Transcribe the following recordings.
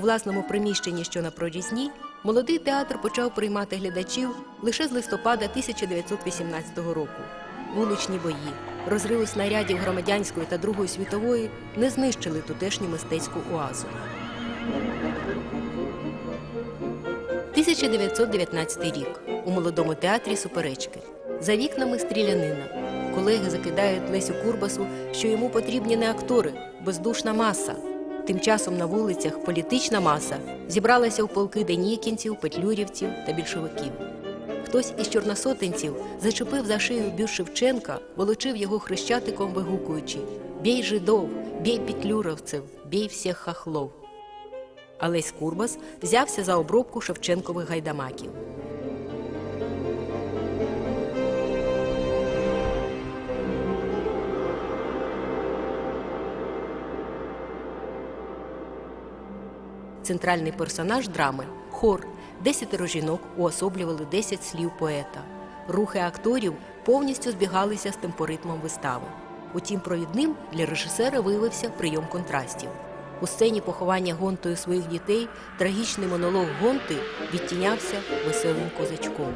У власному приміщенні, що на прорізні, молодий театр почав приймати глядачів лише з листопада 1918 року. Вуличні бої, розриви снарядів громадянської та Другої світової не знищили тутешню мистецьку оазу. 1919 рік. У молодому театрі суперечки. За вікнами стрілянина. Колеги закидають Лесю Курбасу, що йому потрібні не актори, бездушна маса. Тим часом на вулицях політична маса зібралася у полки денікінців, петлюрівців та більшовиків. Хтось із чорносотенців зачепив за шию бюст Шевченка, волочив його хрещатиком, вигукуючи Бій жидов, бій петлюровців, бій всіх хахлов. А Лесь Курбас взявся за обробку Шевченкових гайдамаків. Центральний персонаж драми хор. Десятеро жінок уособлювали десять слів поета. Рухи акторів повністю збігалися з темпоритмом вистави. Утім, провідним для режисера виявився прийом контрастів. У сцені поховання гонтою своїх дітей трагічний монолог гонти відтінявся веселим козачком.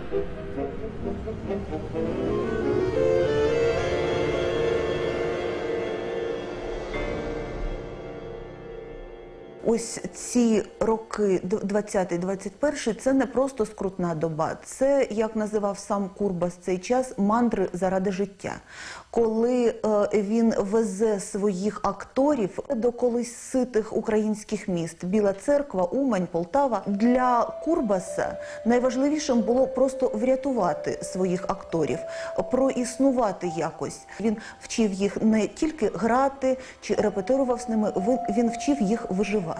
Ось ці роки 20-21 це не просто скрутна доба, це як називав сам Курбас цей час мандри заради життя, коли е, він везе своїх акторів до колись ситих українських міст Біла Церква, Умань, Полтава. Для Курбаса найважливішим було просто врятувати своїх акторів, проіснувати якось. Він вчив їх не тільки грати чи репетирував з ними, він вчив їх виживати.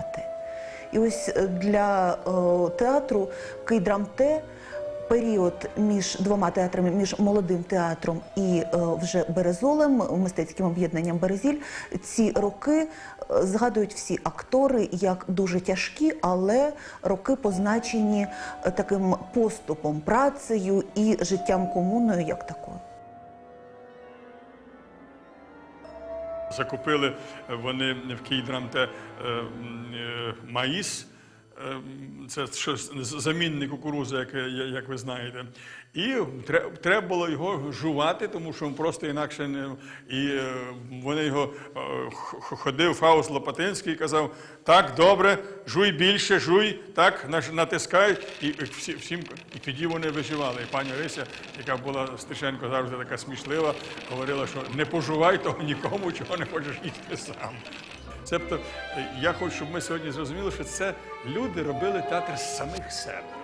І ось е, для е, театру Київдрамте період між двома театрами, між молодим театром і е, вже Березолем, мистецьким об'єднанням Березіль, ці роки згадують всі актори як дуже тяжкі, але роки позначені таким поступом, працею і життям комуною як такою. Закупили вони в Київдрамте е, е, маїс. Е, м, Це щось замінник кукурузи, як, як ви знаєте. І треба було його жувати, тому що просто інакше не. І е, вони його е, ходив Фауст Лопатинський і казав: так, добре, жуй більше, жуй, так, натискають, і всі, всім, і тоді вони виживали. І пані Рися, яка була Стешенко завжди така смішлива, говорила, що не пожувай того нікому, чого не хочеш їсти сам. Тобто, я хочу, щоб ми сьогодні зрозуміли, що це люди робили театр самих себе.